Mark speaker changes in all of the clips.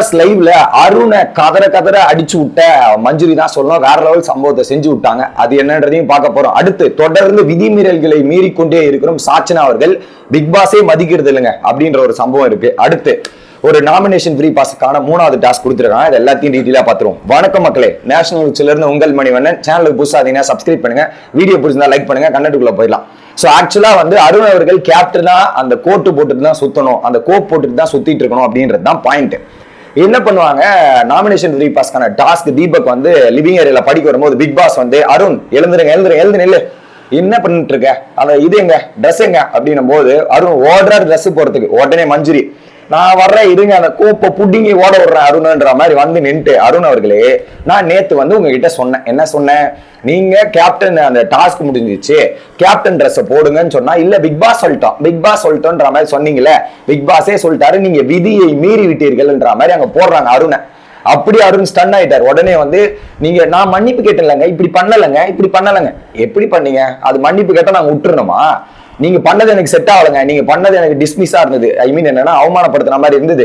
Speaker 1: Pass லைவ்ல அருணை கதற கதற அடிச்சு விட்ட மஞ்சுரி தான் சொல்லணும். வேற லெவல் சம்பவத்தை செஞ்சு விட்டாங்க. அது என்னன்றதையும் பார்க்க போறோம். அடுத்து தொடர்ந்து விதிமீறல்களை மீறிக்கொண்டே இருக்கிறோம் சாச்சனா அவர்கள். பிக் பாஸே மதிக்கிறது இல்லைங்க அப்படின்ற ஒரு சம்பவம் இருக்கு. அடுத்து ஒரு நாமினேஷன் ஃப்ரீ பாஸுக்கான மூணாவது டாஸ்க் கொடுத்துருக்காங்க. இது எல்லாத்தையும் டீட்டெயிலாக பார்த்துருவோம். வணக்கம் மக்களே நேஷனல் இருந்து உங்கள் மணிவண்ணன். சேனலுக்கு புதுசாதீங்கன்னா சப்ஸ்கிரைப் பண்ணுங்க. வீடியோ பிடிச்சிருந்தா லைக் பண்ணுங்க. கண்டென்ட்டுக்குள்ள போயிடலாம். ஸோ ஆக்சுவலாக வந்து அருண் அவர்கள் கேப்டனா அந்த கோட்டு போட்டுட்டு தான் சுத்தணும். அந்த கோப் போட்டுட்டு தான் சுத்திட்டு இருக்கணும் அப்படின்றது தான் பாயிண்ட் என்ன பண்ணுவாங்க? நாமினேஷன் ஃப்ரீ பாஸ்க்கான டாஸ்க் தீபக் வந்து லிவிங் ஏரியால படிக்க வரும்போது பிக் பாஸ் வந்து அருண் எழுந்துருங்க எழுந்துருங்க எழுந்து நில்லு. என்ன பண்ணிட்டு இருக்க? அந்த இது எங்க? ட்ரெஸ் எங்க? அப்படின்னும் போது அருண் ஓடுறாரு ட்ரெஸ் போறதுக்கு உடனே மஞ்சுரி நான் வர்றேன் இருங்க அந்த கோப்பை புடிங்கி ஓட விடுறேன் அருணுன்ற மாதிரி வந்து நின்ட்டு அருண் அவர்களே நான் நேத்து வந்து உங்ககிட்ட சொன்னேன். என்ன சொன்னேன்? நீங்க கேப்டன் அந்த டாஸ்க் முடிஞ்சிச்சு. கேப்டன் ட்ரெஸ் போடுங்கன்னு சொன்னா இல்ல பிக் பாஸ் சொல்லிட்டோம் பிக் பாஸ் சொல்லிட்டோன்ற மாதிரி சொன்னீங்களே பிக் பாஸே சொல்லிட்டாரு நீங்க விதியை மீறி விட்டீர்கள்ன்ற மாதிரி அங்க போடுறாங்க அருணை. அப்படி அருண் ஸ்டன் ஆயிட்டார். உடனே வந்து நீங்க நான் மன்னிப்பு கேட்டலங்க இப்படி பண்ணலங்க இப்படி பண்ணலங்க. எப்படி பண்ணீங்க? அது மன்னிப்பு கேட்டா நாங்க விட்டுருணுமா நீங்க பண்ணது எனக்கு செட் ஆகலைங்க. நீங்க பண்ணது எனக்கு டிஸ்மிஸா இருந்தது. ஐ மீன் என்னன்னா அவமானப்படுத்துற மாதிரி இருந்தது.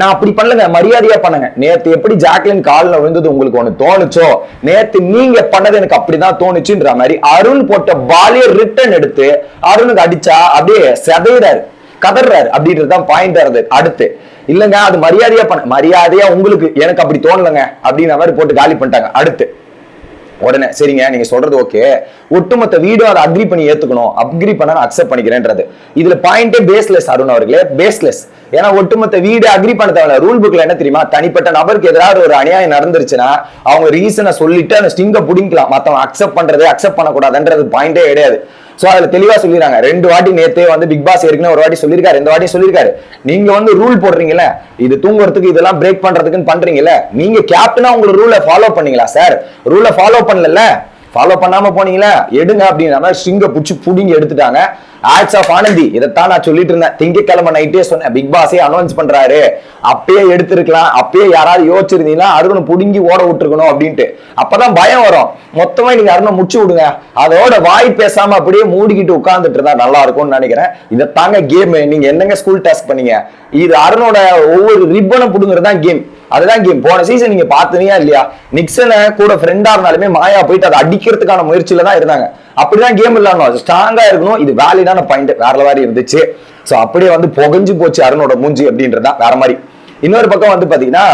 Speaker 1: நான் அப்படி பண்ணலங்க. மரியாதையா பண்ணுங்க. நேத்து எப்படி ஜாக்லின் காலில் விழுந்தது உங்களுக்கு ஒண்ணு தோணுச்சோ? நேத்து நீங்க பண்ணது எனக்கு அப்படிதான் தோணுச்சுன்ற மாதிரி அருண் போட்ட பாலிய ரிட்டர்ன் எடுத்து அருணுக்கு அடிச்சா அப்படியே செதையிறாரு கதறாரு. அப்படின்றது தான் பாயிண்ட் வருது அடுத்து இல்லைங்க அது மரியாதையா பண்ண மரியாதையா உங்களுக்கு எனக்கு அப்படி தோணலங்க. அப்படின்ற மாதிரி போட்டு காலி பண்ணிட்டாங்க. அடுத்து உடனே சரிங்க நீங்க சொல்றது ஓகே ஒட்டுமொத்த வீடும் அதை அக்ரி பண்ணி ஏத்துக்கணும். அக்ரி பண்ண நான் அக்செப்ட் பண்ணிக்கிறேன்றது. இதுல பாயிண்டே பேஸ்லெஸ் அருண் அவர்களே பேஸ்லெஸ் ஏன்னா ஒட்டுமொத்த வீடு அக்ரி பண்ண தேவையில்ல. ரூல் புக்ல என்ன தெரியுமா? தனிப்பட்ட நபருக்கு எதிராக ஒரு அநியாயம் நடந்துருச்சுன்னா அவங்க ரீசனை சொல்லிட்டு அந்த ஸ்டிங்க பிடிக்கலாம் மத்தவங்க அக்செப்ட் பண்றது அக்செப்ட் பண்ணக்கூடாதுன்றது பாயிண்டே கிடையாது. சோ அதுல தெளிவா சொல்லிடுறாங்க ரெண்டு வாட்டி நேத்தே வந்து பிக் பாஸ் ஏற்கனவே ஒரு வாட்டி சொல்லியிருக்காரு இந்த வாட்டி சொல்லியிருக்காரு நீங்க வந்து ரூல் போடுறீங்கல்ல? இது தூங்குறதுக்கு இதெல்லாம் பிரேக் பண்றதுக்குன்னு பண்றீங்கல்ல? நீங்க கேப்டனா உங்களுக்கு ரூலை ஃபாலோ பண்ணீங்களா சார் ரூலை ஃபாலோ பண்ணல ஃபாலோ பண்ணாம போனீங்களா? எடுங்க அப்படின்ற மாதிரி ஸ்ட்ரிங்க புடிச்சு புடிங்கி எடுத்துட்டாங்க. ஆட்ஸ் ஆஃப் ஆனந்தி இதைத்தான் நான் சொல்லிட்டு இருந்தேன். திங்கக்கிழமை நைட்டே சொன்னேன். பிக் பாஸே அனௌன்ஸ் பண்றாரு. அப்பயே எடுத்திருக்கலாம். அப்பயே யாராவது யோசிச்சிருந்தீங்கன்னா அருண் புடுங்கி ஓட விட்டுருக்கணும் அப்படின்ட்டு. அப்பதான் பயம் வரும். மொத்தமா நீங்க அருணை முடிச்சு விடுங்க. அதோட வாய் பேசாம அப்படியே மூடிக்கிட்டு உட்கார்ந்துட்டு இருந்தா நல்லா இருக்கும்னு நினைக்கிறேன். இதை தாங்க கேம் நீங்க என்னங்க ஸ்கூல் டெஸ்ட் பண்ணீங்க? இது அருணோட ஒவ்வொரு ரிப்பனை புடுங்கிறது தான் கேம் அதுதான் கேம் போன சீசன் நீங்க பாத்துனியா இல்லையா? நிக்சனை கூட ஃப்ரெண்டா இருந்தாலுமே மாயா போயிட்டு அதை அடிக்கிறதுக்கான முயற்சியில தான் இருந்தாங்க. அப்படிதான் கேம் விளையாடணும் ஸ்ட்ராங்கா இருக்கணும். இது வேலிடான பாயிண்ட் வேற மாதிரி இருந்துச்சு. ஸோ அப்படியே வந்து புகஞ்சு போச்சு அருணோட மூஞ்சி அப்படின்றதான் வேற மாதிரி. இன்னொரு பக்கம் வந்து பாத்தீங்கன்னா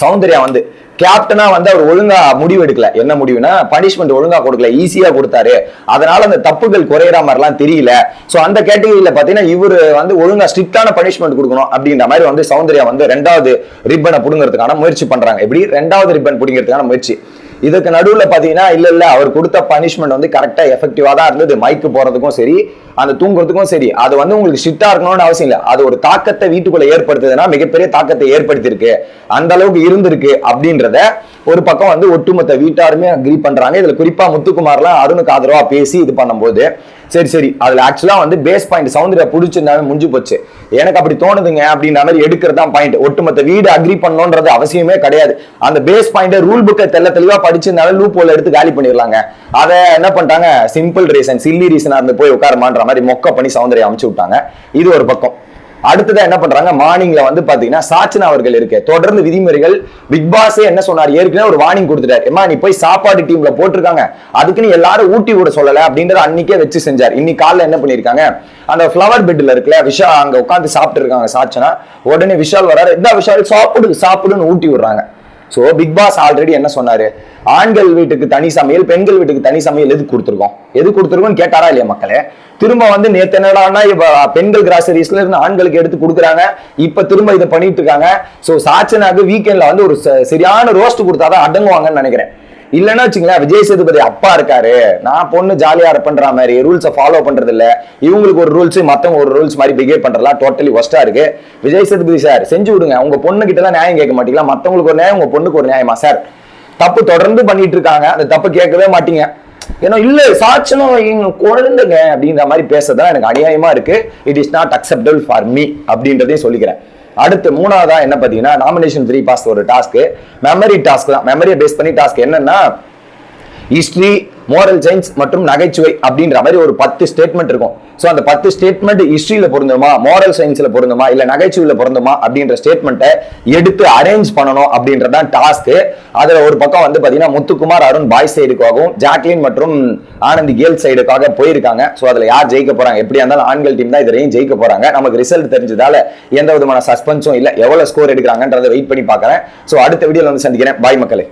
Speaker 1: சௌந்தர்யா வந்து கேப்டனா வந்து அவர் ஒழுங்கா முடிவு எடுக்கல. என்ன முடிவுனா பனிஷ்மெண்ட் ஒழுங்கா கொடுக்கல ஈஸியா கொடுத்தாரு. அதனால அந்த தப்புகள் குறையிற மாதிரிலாம் தெரியல. சோ அந்த கேட்டகரியில பாத்தீங்கன்னா இவரு வந்து ஒழுங்கா ஸ்ட்ரிக்டான பனிஷ்மெண்ட் கொடுக்கணும் அப்படின்ற மாதிரி வந்து சௌந்தர்யா வந்து ரெண்டாவது ரிப்பனை புடுங்கிறதுக்கான முயற்சி பண்றாங்க. எப்படி? ரெண்டாவது ரிப்பன் புடுங்கிறதுக்கான முயற்சி. இதுக்கு நடுவில் பார்த்தீங்கன்னா இல்லை இல்லை அவர் கொடுத்த பனிஷ்மெண்ட் வந்து கரெக்டாக எஃபெக்டிவாக தான் இருந்தது. மைக்கு போகிறதுக்கும் சரி அந்த தூங்குறதுக்கும் சரி. அது வந்து உங்களுக்கு ஸ்ட்ரிக்டா இருக்கணும்னு அவசியம் இல்லை. அது ஒரு தாக்கத்தை வீட்டுக்குள்ளே ஏற்படுத்துதுன்னா மிகப்பெரிய தாக்கத்தை ஏற்படுத்தியிருக்கு. அந்த அளவுக்கு இருந்திருக்கு அப்படின்றத ஒரு பக்கம் வந்து ஒட்டுமொத்த வீட்டாருமே அக்ரி பண்ணுறாங்க இதில் குறிப்பாக முத்துக்குமார்லாம் அருணுக்கு ஆதரவாக பேசி இது பண்ணும்போது சரி சரி. அதுல ஆக்சுவலா வந்து பேஸ் பாயிண்ட் சௌந்தர்யா பிடிச்சிருந்தாலும் முடிஞ்சு போச்சு. எனக்கு அப்படி தோணுதுங்க அப்படின்ற மாதிரி எடுக்கிறது தான் பாயிண்ட் ஒட்டுமொத்த வீடு அக்ரி பண்ணணும்ன்றது அவசியமே கிடையாது. அந்த பேஸ் பாயிண்டை ரூல் புக்கை தெல்ல தெளிவா படிச்சிருந்தாலும் லூப் போல எடுத்து காலி பண்ணிடலாங்க. அதை என்ன பண்ணிட்டாங்க? சிம்பிள் ரீசன் சில்லி ரீசனா இருந்து போய் உட்காருமான்ற மாதிரி மொக்க பண்ணி சௌந்தர்யா அமுச்சு விட்டாங்க. இது ஒரு பக்கம். அடுத்ததான் என்ன பண்றாங்க? மார்னிங்ல வந்து பாத்தீங்கன்னா சாச்சனா அவர்கள் இருக்கு. தொடர்ந்து விதிமுறைகள் பிக் பாஸே என்ன சொன்னார்? ஏற்கனவே ஒரு வார்னிங் கொடுத்துட்டாரு. ஏமா நீ போய் சாப்பாடு டீம்ல போட்டிருக்காங்க. அதுக்குன்னு எல்லாரும் ஊட்டி விட சொல்லல அப்படின்றத அன்னைக்கே வச்சு செஞ்சார். இன்னைக்கு காலைல என்ன பண்ணிருக்காங்க அந்த ஃப்ளவர் பெட்ல இருக்குல்ல விஷா அங்க உட்காந்து சாப்பிட்டு இருக்காங்க சாச்சனா. உடனே விஷால் வராரு. இந்த விஷால் சாப்பிடு சாப்பிடுன்னு ஊட்டி விடுறாங்க. ஸோ பிக் பாஸ் ஆல்ரெடி என்ன சொன்னாரு? ஆண்கள் வீட்டுக்கு தனி சமையல் பெண்கள் வீட்டுக்கு தனி சமையல் எது கொடுத்துருக்கோம்? எது கொடுத்துருக்கோம்னு கேட்டாரா இல்லையா மக்களே? திரும்ப வந்து நேத்து என்னடான்னா இப்ப பெண்கள் கிராசரிஸ்ல இருந்து ஆண்களுக்கு எடுத்து கொடுக்குறாங்க. இப்ப திரும்ப இதை பண்ணிட்டு இருக்காங்க. ஸோ சாச்சனாக்கு வீக்கெண்ட்ல வந்து ஒரு ச- சரியான ரோஸ்ட் கொடுத்தாதான் அடங்குவாங்கன்னு நினைக்கிறேன். இல்லைன்னா வச்சுங்களேன் விஜய் சேதுபதி அப்பா இருக்காரு. நான் பொண்ணு ஜாலியா இருப்பன்ற மாதிரி ரூல்ஸை ஃபாலோ பண்றது இல்ல இவங்களுக்கு ஒரு ரூல்ஸ் மத்தவங்க ஒரு ரூல்ஸ் மாதிரி பிஹேவ் பண்றதெல்லாம் டோட்டலி ஒஸ்டா இருக்கு. விஜய் சேதுபதி சார் செஞ்சு விடுங்க. உங்க பொண்ணு கிட்ட தான் நியாயம் கேட்க மாட்டீங்களா? மத்தவங்களுக்கு ஒரு நியாயம் உங்க பொண்ணுக்கு ஒரு நியாயமா சார் தப்பு தொடர்ந்து பண்ணிட்டு இருக்காங்க. அந்த தப்பு கேட்கவே மாட்டீங்க. ஏன்னா இல்ல சாட்சனம் எங்க குழந்தைங்க அப்படின்ற மாதிரி பேசுறதுதான் எனக்கு அநியாயமா இருக்கு. It is not acceptable for me அப்படின்றதையும் சொல்லிக்கிறேன். அடுத்து மூணாவதா என்ன பார்த்தீங்கன்னா நாமினேஷன் த்ரீ பாஸ் ஒரு டாஸ்க் மெமரி டாஸ்க் தான். மெமரியை பேஸ் பண்ணி டாஸ்க் என்னன்னா ஹிஸ்ட்ரி மோரல் சயின்ஸ் மற்றும் நகைச்சுவை அப்படின்ற மாதிரி ஒரு பத்து ஸ்டேட்மெண்ட் இருக்கும். ஸோ அந்த பத்து ஸ்டேட்மெண்ட் ஹிஸ்ட்ரியில் பொருந்துமா மோரல் சயின்ஸில் பொருந்துமா இல்லை நகைச்சுவையில் பொருந்துமா அப்படின்ற ஸ்டேட்மெண்ட்டை எடுத்து அரேஞ்ச் பண்ணணும் அப்படின்றதான் டாஸ்க்கு அதுல ஒரு பக்கம் வந்து பாத்தீங்கன்னா முத்துக்குமார் அருண் பாய் சைடுக்காகவும் ஜாக்லின் மற்றும் ஆனந்த் கேர்ள் சைடுக்காக போயிருக்காங்க. ஸோ அதுல யார் ஜெயிக்க போறாங்க? எப்படியா இருந்தாலும் ஆண்கள் டீம் தான் இதுலையும் ஜெயிக்க போறாங்க. நமக்கு ரிசல்ட் தெரிஞ்சதால எந்த விதமான சஸ்பென்ஸும் இல்ல. எவ்வளவு ஸ்கோர் எடுக்கிறாங்கன்றதை வெயிட் பண்ணி பார்க்குறேன் ஸோ அடுத்த வீடியோல வந்து சந்திக்கிறேன். பாய் மக்களே.